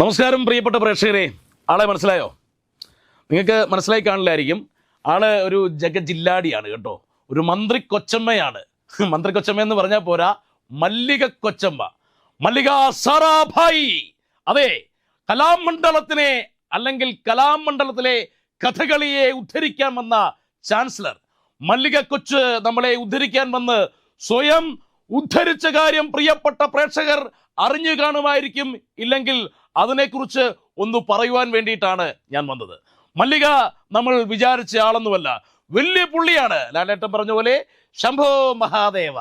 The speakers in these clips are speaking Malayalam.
നമസ്കാരം പ്രിയപ്പെട്ട പ്രേക്ഷകരെ. ആളെ മനസ്സിലായോ? നിങ്ങൾക്ക് മനസ്സിലായി കാണില്ലായിരിക്കും. ആൾ ഒരു ജഗജില്ലാടിയാണ് കേട്ടോ. ഒരു മന്ത്രി കൊച്ചമ്മയാണ്. മന്ത്രി കൊച്ചമ്മ എന്ന് പറഞ്ഞാൽ പോരാ മല്ലിക കൊച്ചമ്മ. മല്ലിക സാറാഭായി. അതെ കലാമണ്ഡലത്തിനെ അല്ലെങ്കിൽ കലാമണ്ഡലത്തിലെ കഥകളിയെ ഉദ്ധരിക്കാൻ വന്ന ചാൻസലർ. മല്ലിക കൊച്ച് നമ്മളെ ഉദ്ധരിക്കാൻ വന്ന് സ്വയം ഉദ്ധരിച്ച കാര്യം പ്രിയപ്പെട്ട പ്രേക്ഷകർ അറിഞ്ഞു കാണുമായിരിക്കും. ഇല്ലെങ്കിൽ അതിനെക്കുറിച്ച് ഒന്ന് പറയുവാൻ വേണ്ടിയിട്ടാണ് ഞാൻ വന്നത്. മല്ലിക നമ്മൾ വിചാരിച്ച ആളൊന്നുമല്ല. വലിയ പുള്ളിയാണ് ലാലേട്ടൻ പറഞ്ഞ പോലെ. ശംഭോ മഹാദേവ.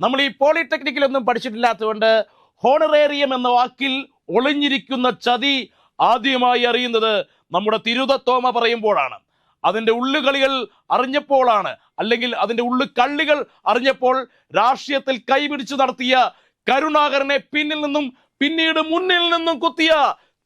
നമ്മൾ ഈ പോളിടെക്നിക്കിലൊന്നും പഠിച്ചിട്ടില്ലാത്തതുകൊണ്ട് ഹോണറേറിയം എന്ന വാക്കിൽ ഒളിഞ്ഞിരിക്കുന്ന ചതി ആദ്യമായി അറിയുന്നത് നമ്മുടെ തിരുതത്തോമ പറയുമ്പോഴാണ്. അതിന്റെ ഉള്ളുകളികൾ അറിഞ്ഞപ്പോഴാണ് അല്ലെങ്കിൽ അതിന്റെ ഉള്ളുകള്ളികൾ അറിഞ്ഞപ്പോൾ രാഷ്ട്രീയത്തിൽ കൈപിടിച്ചു നടത്തിയ കരുണാകരനെ പിന്നിൽ നിന്നും പിന്നീട് മുന്നിൽ നിന്നും കുത്തിയ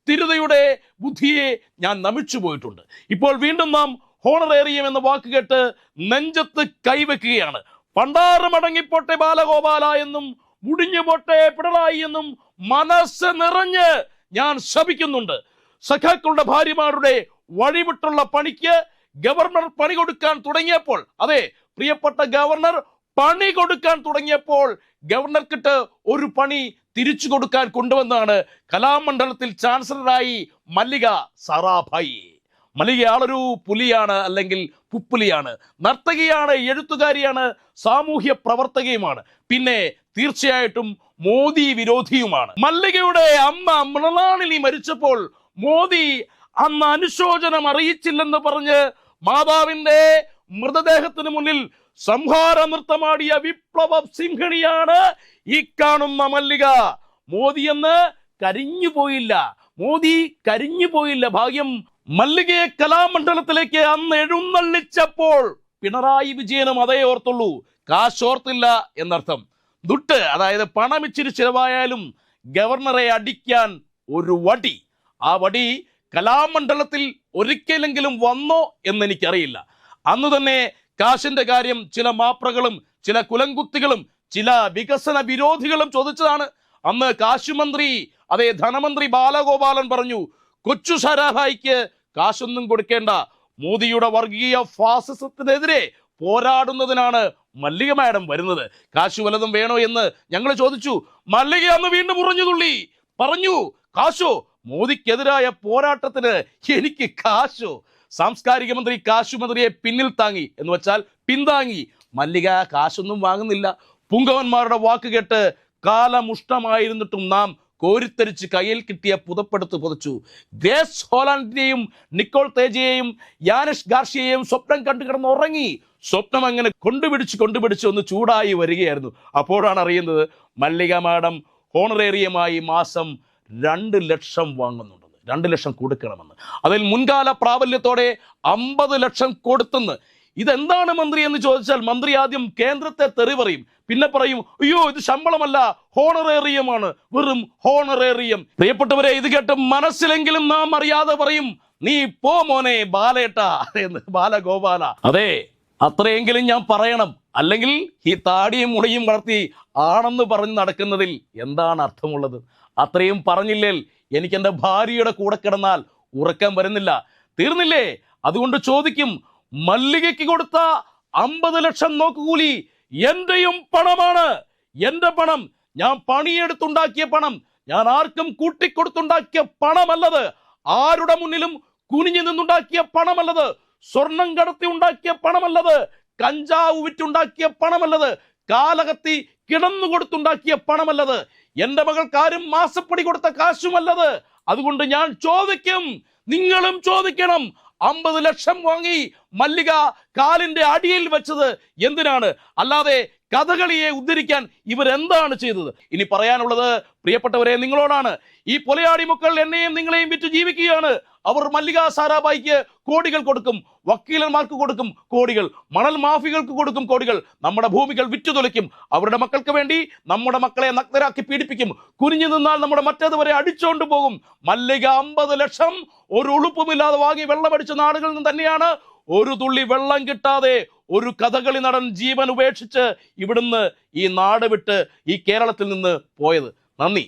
തിരുതയുടെ ബുദ്ധിയെ ഞാൻ നമിച്ചു പോയിട്ടുണ്ട്. ഇപ്പോൾ വീണ്ടും നാം ഹോണറേറിയം എന്ന വാക്ക് കേട്ട് നെഞ്ചത്ത് കൈവെക്കുകയാണ്. പണ്ടാറമടങ്ങിപ്പോട്ടെ ബാലഗോപാല എന്നും മുടിഞ്ഞു പോട്ടെ പിണറായി എന്നും മനസ്സ് നിറഞ്ഞ് ഞാൻ ശപിക്കുന്നുണ്ട്. സഖാക്കളുടെ ഭാര്യമാരുടെ വഴിവിട്ടുള്ള പണിക്ക് ഗവർണർ പണി കൊടുക്കാൻ തുടങ്ങിയപ്പോൾ അതെ പ്രിയപ്പെട്ട ഗവർണർ പണി കൊടുക്കാൻ തുടങ്ങിയപ്പോൾ ഗവർണർക്കിട്ട് ഒരു പണി തിരിച്ചു കൊടുക്കാൻ കൊണ്ടുവന്നാണ് കലാമണ്ഡലത്തിൽ ചാൻസലറായി മല്ലിക സാറാഭായി. മല്ലിക ആളൊരു പുലിയാണ് അല്ലെങ്കിൽ പുപ്പുലിയാണ്. നർത്തകിയാണ് എഴുത്തുകാരിയാണ് സാമൂഹ്യ പ്രവർത്തകയുമാണ്. പിന്നെ തീർച്ചയായിട്ടും മോദി വിരോധിയുമാണ്. മല്ലികയുടെ അമ്മ മൃണാളിനി മരിച്ചപ്പോൾ മോദി അന്ന് അനുശോചനം അറിയിച്ചില്ലെന്ന് പറഞ്ഞ് മാതാവിന്റെ മൃതദേഹത്തിന് മുന്നിൽ സംഹാര നൃത്തമാടിയ വിപ്ലവ സിംഹണിയാണ് ഈ കാണുന്ന മല്ലിക. മോദി എന്ന് കരിഞ്ഞു പോയില്ല. മോദി കരിഞ്ഞു പോയില്ല. ഭാഗ്യം മല്ലികയെ കലാമണ്ഡലത്തിലേക്ക് അന്ന് എഴുന്നള്ളിച്ചപ്പോൾ പിണറായി വിജയനും അതേ ഓർത്തുള്ളൂ. കാശോർത്തില്ല എന്നർത്ഥം. ദുട്ട് അതായത് പണം ഇച്ചിരി ചിലവായാലും ഗവർണറെ അടിക്കാൻ ഒരു വടി. ആ വടി കലാമണ്ഡലത്തിൽ ഒരിക്കലെങ്കിലും വന്നോ എന്ന് എനിക്കറിയില്ല അന്ന് തന്നെ കാശിന്റെ കാര്യം ചില മാപ്രകളും ചില കുലങ്കുത്തികളും ചില വികസന വിരോധികളും ചോദിച്ചതാണ്. അന്ന് കാശുമന്ത്രി അതേ ധനമന്ത്രി ബാലഗോപാലൻ പറഞ്ഞു കൊച്ചു സരാഭായിക്ക് കാശൊന്നും കൊടുക്കേണ്ട. മോദിയുടെ വർഗീയ ഫാസിസത്തിനെതിരെ പോരാടുന്നതിനാണ് മല്ലിക മാഡം വരുന്നത്. കാശ് വലതും വേണോ എന്ന് ഞങ്ങൾ ചോദിച്ചു. മല്ലിക അന്ന് വീണ്ടും ഉറഞ്ഞു തുള്ളി. പറഞ്ഞു കാശോ മോദിക്കെതിരായ പോരാട്ടത്തിന് എനിക്ക് കാശു? സാംസ്കാരിക മന്ത്രി കാശു മന്ത്രിയെ പിന്നിൽ താങ്ങി എന്ന് വെച്ചാൽ പിന്താങ്ങി. മല്ലിക കാശൊന്നും വാങ്ങുന്നില്ല. പുങ്കവന്മാരുടെ വാക്ക് കേട്ട് കാലമുഷ്ടമായിരുന്നിട്ടും നാം കോരിത്തരിച്ച് കയ്യിൽ കിട്ടിയ പുതപ്പെടുത്ത് പുതച്ചു. ഗ്രേസ് ഹോലാൻഡിനെയും നിക്കോൾ തേജയെയും യാനിഷ് ഗാർഷിയെയും സ്വപ്നം കണ്ടു കിടന്ന് ഉറങ്ങി സ്വപ്നം അങ്ങനെ കൊണ്ടുപിടിച്ച് കൊണ്ടുപിടിച്ച് ഒന്ന് ചൂടായി വരികയായിരുന്നു. അപ്പോഴാണ് അറിയുന്നത് മല്ലിക മാഡം ഹോണറേറിയമായി മാസം രണ്ട് ലക്ഷം വാങ്ങുന്നുണ്ട് രണ്ട് ലക്ഷം കൊടുക്കണമെന്ന്. അതിൽ മുൻകാല പ്രാബല്യത്തോടെ അമ്പത് ലക്ഷം കൊടുത്തെന്ന്. ഇതെന്താണ് മന്ത്രി എന്ന് ചോദിച്ചാൽ മന്ത്രി ആദ്യം കേന്ദ്രത്തെ തെറി പറയും പിന്നെ പറയും അയ്യോ ഇത് ശമ്പളമല്ല ഹോണറേറിയമാണ്. വെറും ഹോണറേറിയം. പ്രിയപ്പെട്ടവരെ ഇത് കേട്ട് മനസ്സിലെങ്കിലും നാം അറിയാതെ പറയും നീ പോ മോനെ ബാലേട്ട എന്ന് ബാലഗോപാല. അതെ അത്രയെങ്കിലും ഞാൻ പറയണം. അല്ലെങ്കിൽ ഈ താടിയും മുടിയും വളർത്തി ആണെന്ന് പറഞ്ഞ് നടക്കുന്നതിൽ എന്താണ് അർത്ഥമുള്ളത്? അത്രയും പറഞ്ഞില്ലേൽ എനിക്ക് എന്റെ ഭാര്യയുടെ കൂടെ കിടന്നാൽ ഉറക്കം വരുന്നില്ല. തീർന്നില്ലേ? അതുകൊണ്ട് ചോദിക്കും മല്ലികയ്ക്ക് കൊടുത്ത അമ്പത് ലക്ഷം നോക്കുകൂലി എന്റെയും പണമാണ്. എന്റെ പണം ഞാൻ പണിയെടുത്തുണ്ടാക്കിയ പണം ഞാൻ ആർക്കും കൂട്ടിക്കൊടുത്തുണ്ടാക്കിയ പണമല്ലത്. ആരുടെ മുന്നിലും കുനിഞ്ഞു നിന്നുണ്ടാക്കിയ പണമല്ലത്. സ്വർണം കടത്തി ഉണ്ടാക്കിയ പണമല്ലത്. കഞ്ചാവ് വിറ്റുണ്ടാക്കിയ പണമല്ലത്. കാലകത്തി കിടന്നു കൊടുത്തുണ്ടാക്കിയ പണമല്ലത്. എന്റെ മകൾക്ക് ആരും മാസപ്പടി കൊടുത്ത കാശുമല്ലത്. അതുകൊണ്ട് ഞാൻ ചോദിക്കും. നിങ്ങളും ചോദിക്കണം. അമ്പത് ലക്ഷം വാങ്ങി മല്ലിക കാലിന്റെ അടിയിൽ വെച്ചത് എന്തിനാണ്? അല്ലാതെ കഥകളിയെ ഉദ്ധരിക്കാൻ ഇവരെന്താണ് ചെയ്തത്? ഇനി പറയാനുള്ളത് പ്രിയപ്പെട്ടവരെ നിങ്ങളോടാണ്. ഈ പൊലയാടി മക്കൾ എന്നെയും നിങ്ങളെയും വിറ്റ് ജീവിക്കുകയാണ്. അവർ മല്ലിക സാരാഭായിക്ക് കോടികൾ കൊടുക്കും വക്കീലന്മാർക്ക് കൊടുക്കും കോടികൾ മണൽ മാഫികൾക്ക് കൊടുക്കും കോടികൾ. നമ്മുടെ ഭൂമികൾ വിറ്റുതൊലിക്കും. അവരുടെ മക്കൾക്ക് വേണ്ടി നമ്മുടെ മക്കളെ നഗ്നരാക്കി പീഡിപ്പിക്കും. കുനിഞ്ഞു നിന്നാൽ നമ്മുടെ മറ്റേതുവരെ അടിച്ചോണ്ട് പോകും. മല്ലിക അമ്പത് ലക്ഷം ഒരു ഉളുപ്പുമില്ലാതെ വാങ്ങി വെള്ളമടിച്ച നാടുകളിൽ നിന്ന് തന്നെയാണ് ഒരു തുള്ളി വെള്ളം കിട്ടാതെ ഒരു കഥകളി നടൻ ജീവൻ ഉപേക്ഷിച്ച് ഇവിടുന്ന് ഈ നാട് വിട്ട് ഈ കേരളത്തിൽ നിന്ന് പോയത്. നന്ദി.